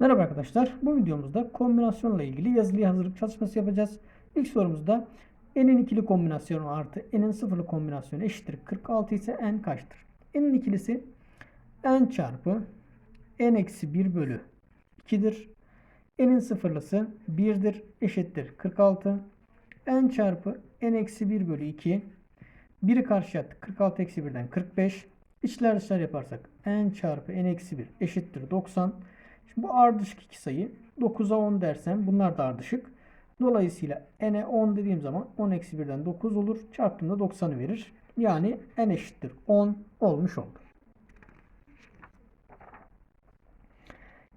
Merhaba arkadaşlar. Bu videomuzda kombinasyonla ilgili yazılı hazırlık çalışması yapacağız. İlk sorumuzda n'in ikili kombinasyonu artı n'in sıfırlı kombinasyonu eşittir 46 ise n kaçtır? n'in ikilisi n çarpı n eksi 1 bölü 2'dir. n'in sıfırlısı 1'dir eşittir 46. n çarpı n eksi 1 bölü 2 1'i karşıya attık. 46 eksi 1'den 45. İçler dışlar yaparsak n çarpı n eksi 1 eşittir 90. Şimdi bu ardışık iki sayı. 9'a 10 dersem bunlar da ardışık. Dolayısıyla n'e 10 dediğim zaman 10 eksi 1'den 9 olur. Çarptığımda 90'ı verir. Yani n eşittir 10 olmuş oldu.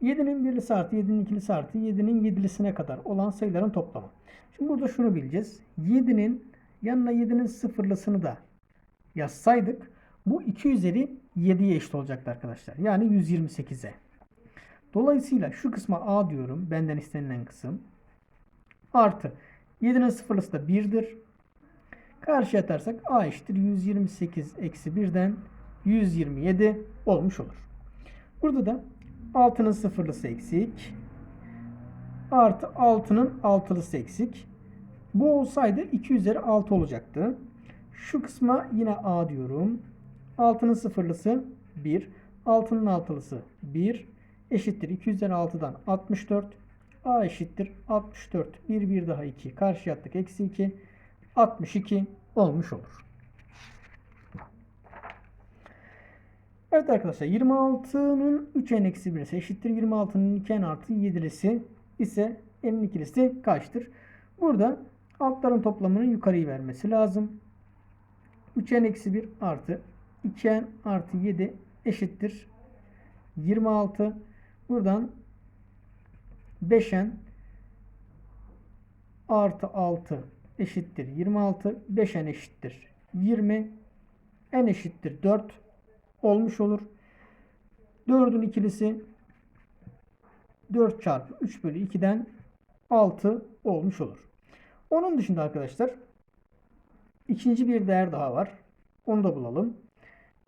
7'nin birlisi artı 7'nin ikilisi artı 7'nin yedilisine kadar olan sayıların toplamı. Şimdi burada şunu bileceğiz. 7'nin yanına 7'nin sıfırlısını da yazsaydık bu 2 üzeri 7'ye eşit olacaktı arkadaşlar. Yani 128'e. Dolayısıyla şu kısma A diyorum. Benden istenilen kısım. Artı 7'nin sıfırlısı da 1'dir. Karşıya atarsak A eşittir 128 eksi 1'den 127 olmuş olur. Burada da 6'nın sıfırlısı eksik. Artı 6'nın altılısı eksik. Bu olsaydı 2 üzeri 6 olacaktı. Şu kısma yine A diyorum. 6'nın sıfırlısı 1. 6'nın altılısı 1 eşittir 2 üzeri 6'dan 64. A eşittir 64. 1 1 daha 2. Karşı attık eksi 2. 62 olmuş olur. Evet arkadaşlar 26'nın 3n eksi 1'si eşittir 26'nın 2n artı 7'lisi ise n'in ikilisi kaçtır? Burada altların toplamının yukarıyı vermesi lazım. 3n eksi 1 artı 2n artı 7 eşittir 26. Buradan 5n artı 6 eşittir 26. 5n eşittir 20. n eşittir 4 olmuş olur. 4'ün ikilisi 4 çarpı 3 bölü 2'den 6 olmuş olur. Onun dışında arkadaşlar ikinci bir değer daha var. Onu da bulalım.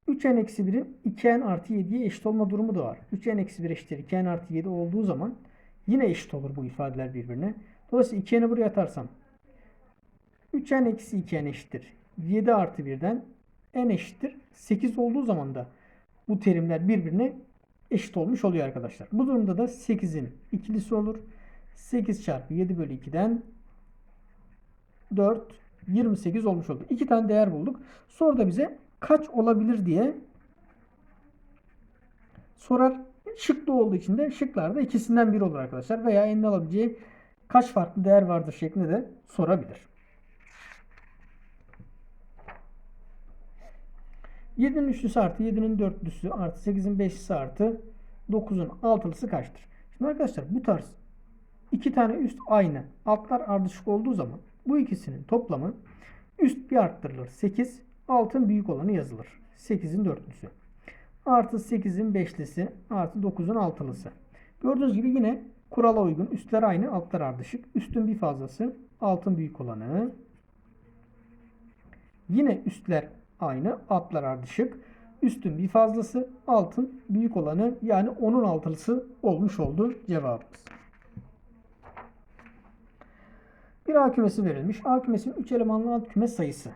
3n eksi 1'in 2n artı 7'ye eşit olma durumu da var. 3n eksi 1 eşittir 2n artı 7 olduğu zaman yine eşit olur bu ifadeler birbirine. Dolayısıyla 2n'i buraya atarsam 3n eksi 2n eşittir 7 artı 1'den n eşittir 8 olduğu zaman da bu terimler birbirine eşit olmuş oluyor arkadaşlar. Bu durumda da 8'in ikilisi olur. 8 çarpı 7 bölü 2'den 4 28 olmuş oldu. İki tane değer bulduk. Soruda bize kaç olabilir diye sorar. Şıklı olduğu için de şıklarda ikisinden biri olur arkadaşlar. Veya eline alabileceği kaç farklı değer vardır şeklinde de sorabilir. 7'nin üçlüsü artı 7'nin dörtlüsü artı 8'in beşlisi artı 9'un altılısı kaçtır? Şimdi arkadaşlar bu tarz iki tane üst aynı altlar ardışık olduğu zaman bu ikisinin toplamı üst bir arttırılır. 8 altın büyük olanı yazılır. 8'in dörtlüsü. Artı 8'in beşlisi artı 9'un altılısı. Gördüğünüz gibi yine kurala uygun üstler aynı altlar ardışık. Üstün bir fazlası altın büyük olanı. Yine üstler aynı altlar ardışık. Üstün bir fazlası altın büyük olanı yani onun altılısı olmuş oldu cevabımız. Bir A kümesi verilmiş. A kümesinin 3 elemanlı alt küme sayısı.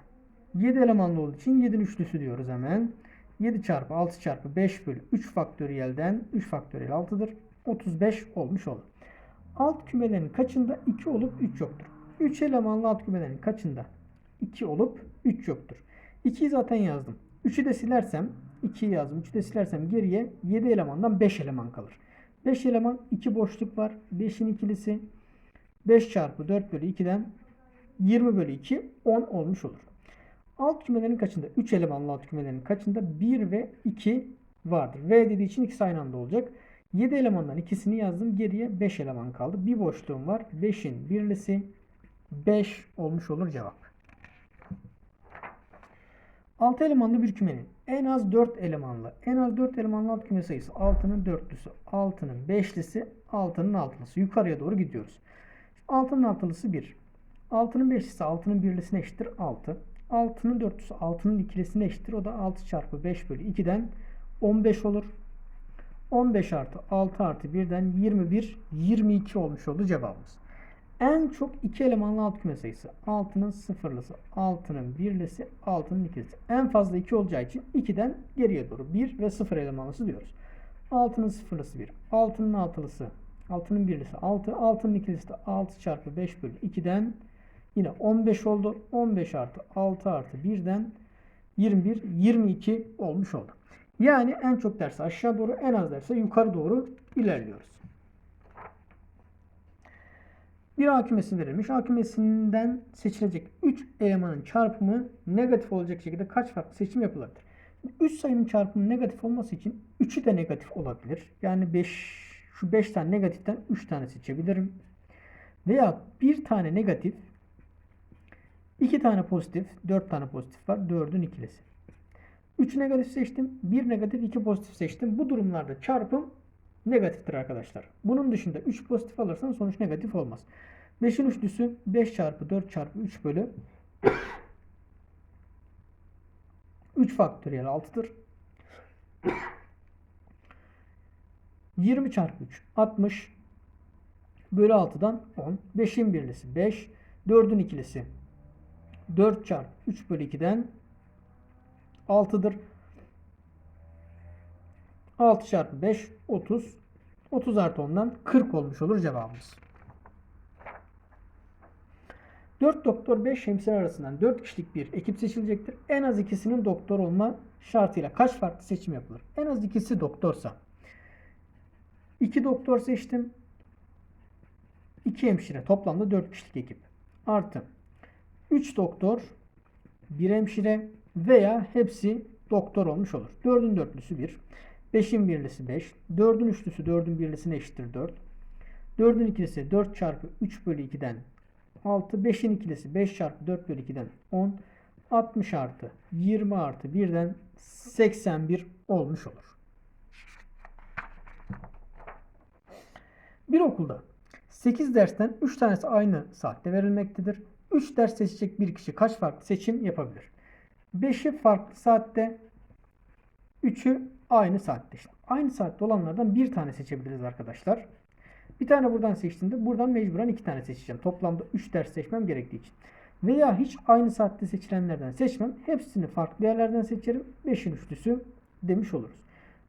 7 elemanlı olduğu için 7'nin üçlüsü diyoruz hemen. 7 çarpı 6 çarpı 5 bölü 3 faktöriyelden 3 faktöriyel 6'dır. 35 olmuş olur. Alt kümelerin kaçında 2 olup 3 yoktur? 3 elemanlı alt kümelerin kaçında 2 olup 3 yoktur? 2'yi zaten yazdım. 3'ü de silersem 2'yi yazdım. 3'ü de silersem geriye 7 elemandan 5 eleman kalır. 5 eleman 2 boşluk var. 5'in ikilisi 5 çarpı 4 bölü 2'den 20 bölü 2 10 olmuş olur. Alt kümelerin kaçında? 3 elemanlı alt kümelerin kaçında? 1 ve 2 vardır. V dediği için ikisi aynı anda olacak. 7 elemandan ikisini yazdım. Geriye 5 eleman kaldı. Bir boşluğum var. 5'in birlisi 5 olmuş olur cevap. 6 elemanlı bir kümenin en az 4 elemanlı, en az 4 elemanlı alt küme sayısı 6'nın dörtlüsü, 6'nın beşlisi, 6'nın altılısı. Yukarıya doğru gidiyoruz. 6'nın altılısı 1. 6'nın beşlisi 6'nın birlisine eşittir 6. 6'nın dörtlüsü 6'nın ikilisine eşittir. O da 6 çarpı 5 bölü 2'den 15 olur. 15 artı 6 artı 1'den 21, 22 olmuş oldu cevabımız. En çok iki elemanlı alt küme sayısı. 6'nın sıfırlısı, 6'nın birlisi, 6'nın ikilisi. En fazla 2 olacağı için 2'den geriye doğru 1 ve 0 elemanlısı diyoruz. 6'nın sıfırlısı 1, 6'nın altılısı, 6'nın birlisi 6, 6'nın ikilisi de 6 çarpı 5 bölü 2'den yine 15 oldu. 15 artı 6 artı 1'den 21, 22 olmuş oldu. Yani en çok derse aşağı doğru, en az derse yukarı doğru ilerliyoruz. Bir A kümesi verilmiş. A kümesinden seçilecek 3 elemanın çarpımı negatif olacak şekilde kaç farklı seçim yapılabilir? 3 sayının çarpımı negatif olması için 3'ü de negatif olabilir. Yani 5 şu 5 tane negatiften 3 tane seçebilirim. Veya bir tane negatif 2 tane pozitif, 4 tane pozitif var. 4'ün ikilisi. 3 negatif seçtim. 1 negatif, 2 pozitif seçtim. Bu durumlarda çarpım negatiftir arkadaşlar. Bunun dışında 3 pozitif alırsan sonuç negatif olmaz. 5'in üçlüsü 5 çarpı 4 çarpı 3 bölü 3 faktöriyel 6'dır. 20 çarpı 3 60 bölü 6'dan 10. 5'in birlisi 5. 4'ün ikilisi 4 çarpı 3 bölü 2'den 6'dır. 6 çarpı 5 30. 30 artı 10'dan 40 olmuş olur cevabımız. 4 doktor 5 hemşire arasından 4 kişilik bir ekip seçilecektir. En az ikisinin doktor olma şartıyla kaç farklı seçim yapılır? En az ikisi doktorsa 2 doktor seçtim. 2 hemşire toplamda 4 kişilik ekip. Artı 3 doktor, 1 hemşire veya hepsi doktor olmuş olur. 4'ün dörtlüsü 1. 5'in birlisi 5. 4'ün üçlüsü 4'ün birlisine eşittir 4. 4'ün ikilisi 4 çarpı 3 bölü 2'den 6. 5'in ikilisi 5 çarpı 4 bölü 2'den 10. 60 artı 20 artı 1'den 81 olmuş olur. Bir okulda 8 dersten 3 tanesi aynı saatte verilmektedir. 3 ders seçecek bir kişi kaç farklı seçim yapabilir? 5'i farklı saatte, 3'ü aynı saatte. İşte aynı saatte olanlardan bir tane seçebiliriz arkadaşlar. Bir tane buradan seçtiğimde buradan mecburen iki tane seçeceğim. Toplamda 3 ders seçmem gerektiği için. Veya hiç aynı saatte seçilenlerden seçmem. Hepsini farklı yerlerden seçerim. 5'in üçlüsü demiş oluruz.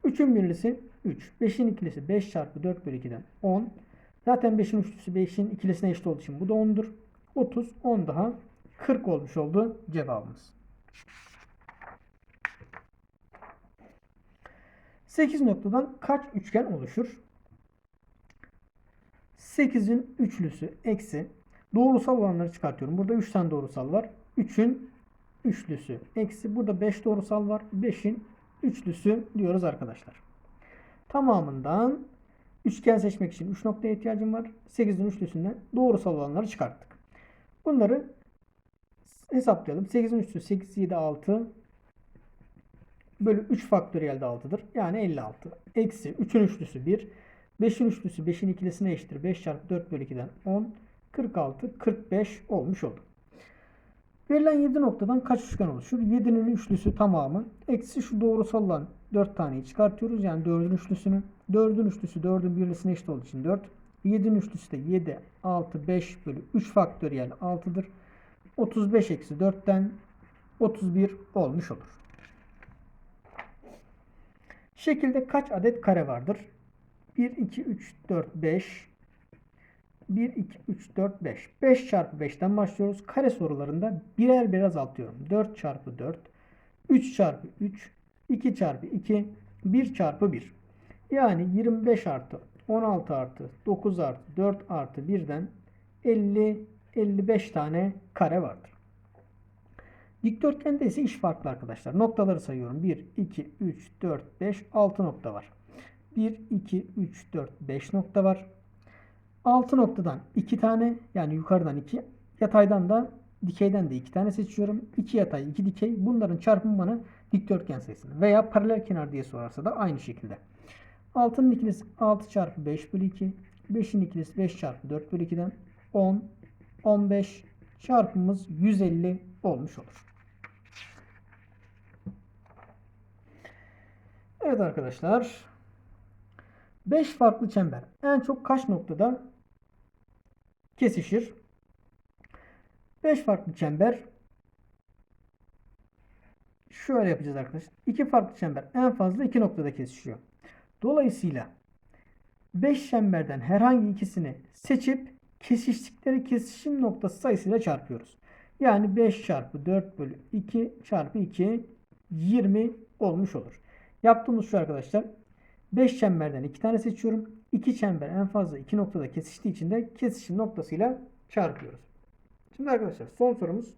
3'ün birlisi 3. 5'in ikilisi 5 çarpı 4 bölü 2'den 10. Zaten 5'in üçlüsü 5'in ikilisine eşit olduğu için bu da 10'dur. 30, 10 daha 40 olmuş oldu cevabımız. 8 noktadan kaç üçgen oluşur? 8'in üçlüsü eksi doğrusal olanları çıkartıyorum. Burada 3 tane doğrusal var. 3'ün üçlüsü eksi burada 5 doğrusal var. 5'in üçlüsü diyoruz arkadaşlar. Tamamından üçgen seçmek için 3 noktaya ihtiyacım var. 8'in üçlüsünden doğrusal olanları çıkarttık. Bunları hesaplayalım. 8'in üçlüsü 8, 7, 6 bölü 3 faktöriyel de 6'dır. Yani 56. Eksi 3'ün üçlüsü 1. 5'in üçlüsü 5'in ikilisine eşittir. 5 çarpı 4 bölü 2'den 10. 46, 45 olmuş oldu. Verilen 7 noktadan kaç üçgen oluşur? 7'nin üçlüsü tamamı. Eksi şu doğrusal olan 4 taneyi çıkartıyoruz. Yani 4'ün üçlüsünü. 4'ün üçlüsü 4'ün birlisine eşit olduğu için 4. 7'nin üçlüsü de 7, 6, 5 bölü 3 faktöriyel 6'dır. 35 eksi 4'ten 31 olmuş olur. Şekilde kaç adet kare vardır? 1, 2, 3, 4, 5. 1, 2, 3, 4, 5. 5 çarpı 5'ten başlıyoruz. Kare sorularında birer bir azaltıyorum. 4 çarpı 4, 3 çarpı 3, 2 çarpı 2, 1 çarpı 1. Yani 25 artı 16 artı 9 artı 4 artı 1'den 50, 55 tane kare vardır. Dikdörtgende ise iş farklı arkadaşlar. Noktaları sayıyorum. 1, 2, 3, 4, 5, 6 nokta var. 1, 2, 3, 4, 5 nokta var. 6 noktadan 2 tane yani yukarıdan 2 yataydan da dikeyden de 2 tane seçiyorum. 2 yatay 2 dikey bunların çarpımı bana dikdörtgen sayısını veya paralel kenar diye sorarsa da aynı şekilde. 6'nın ikilisi 6 çarpı 5 bölü 2. 5'in ikilisi 5 çarpı 4 bölü 2'den 10, 15 çarpımımız 150 olmuş olur. Evet arkadaşlar 5 farklı çember en çok kaç noktada kesişir? 5 farklı çember şöyle yapacağız arkadaşlar. 2 farklı çember en fazla 2 noktada kesişiyor. Dolayısıyla 5 çemberden herhangi ikisini seçip kesiştikleri kesişim noktası sayısıyla çarpıyoruz. Yani 5 çarpı 4 bölü 2 çarpı 2 20 olmuş olur. Yaptığımız şu arkadaşlar. 5 çemberden 2 tane seçiyorum. 2 çember en fazla 2 noktada kesiştiği için de kesişim noktasıyla çarpıyoruz. Şimdi arkadaşlar son sorumuz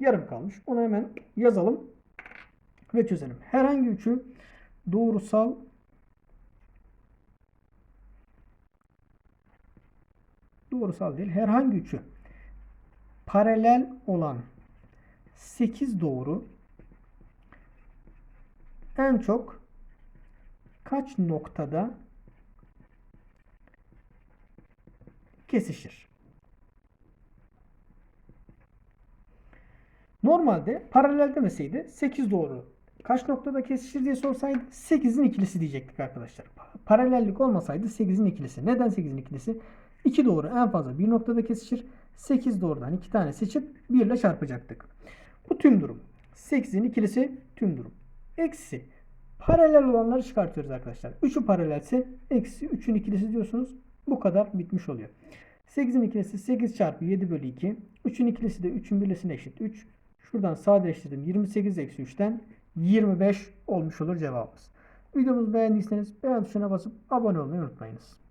yarım kalmış. Onu hemen yazalım ve çözelim. Herhangi üçü doğrusal doğrusal değil. Herhangi üçü paralel olan 8 doğru en çok kaç noktada kesişir? Normalde paralel demeseydi 8 doğru kaç noktada kesişir diye sorsaydı 8'in ikilisi diyecektik arkadaşlar. Paralellik olmasaydı 8'in ikilisi. Neden 8'in ikilisi? 2 doğru en fazla bir noktada kesişir. 8 doğrudan 2 tane seçip 1 ile çarpacaktık. Bu tüm durum. 8'in ikilisi tüm durum. Eksi. Paralel olanları çıkartıyoruz arkadaşlar. 3'ü paralelse eksi 3'ün ikilisi diyorsunuz. Bu kadar bitmiş oluyor. 8'in ikilisi 8 çarpı 7 bölü 2. 3'ün ikilisi de 3'ün birlisine eşit 3. Şuradan sadeleştirdim. 28 eksi 3'ten 25 olmuş olur cevabımız. Videomuzu beğendiyseniz beğen tuşuna basıp abone olmayı unutmayınız.